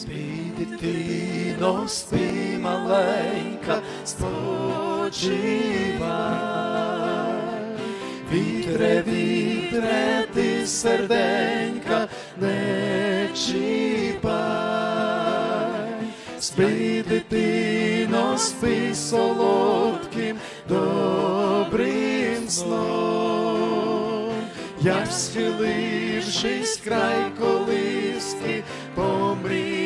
Спи, дитино, спи, маленька, спочивай. Вітре, вітре, ти серденька, не чіпай. Спи, дитино, спи солодким, добрим сном. Як схилившись край колиски, помрію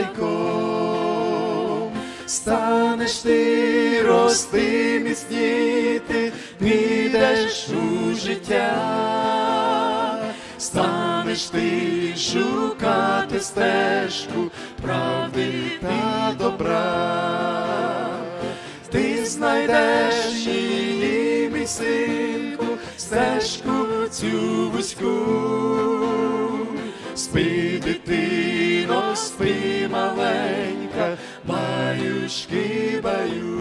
тайком, станеш ти рости міцніти, підеш у життя, станеш ти шукати стежку правди та добра. Ти знайдеш її, мій синку, стежку цю вузьку. Спи, дитино, спи, баюшки баю.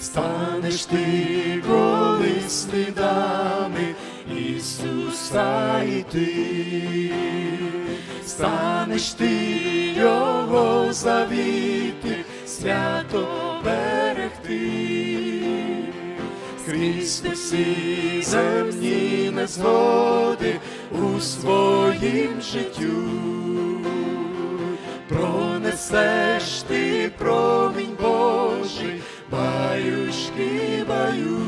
Станеш ти колись слідами Ісуса йти, станеш ти Його завіти, свято берегти, крізь усі земні незгоди у своїм життю пронесеш ти промінь Божий, баюшки баю.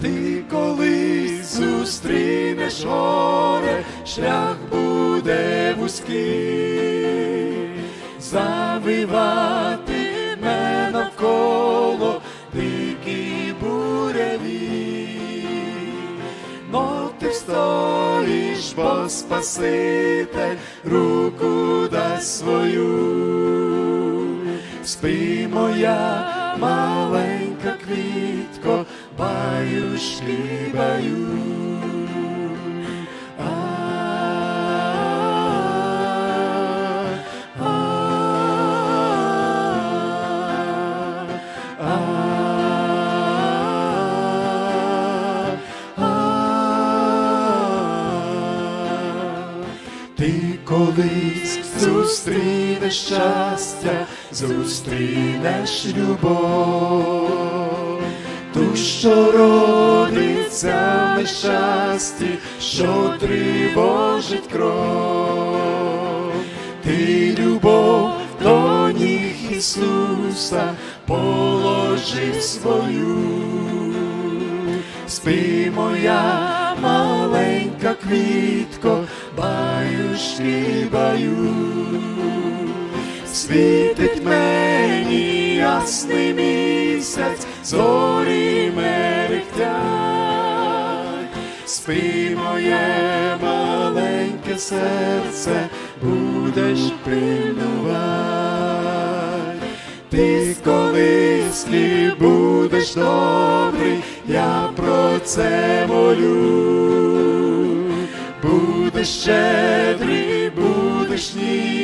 Ти колись зустрінеш горе, шлях буде вузький, завиватиме навколо дикі буряві. Но ти встоїш, бо Спаситель руку дасть свою. Спи, моя маленька квітко, баюшки баю. Колись зустрінеш щастя, зустрінеш любов, ту, що родиться в нещасті, що тривожить кров. Ти любов до ніг Ісуса положив свою. Спи, моя маленька квітко, баю. Світить мені ясний місяць, зорі мерехтять. Спи, моє маленьке серце, будеш пильнувати. Ти колись ли будеш добрий, я про це молю. Щедрий, будеш ніжний,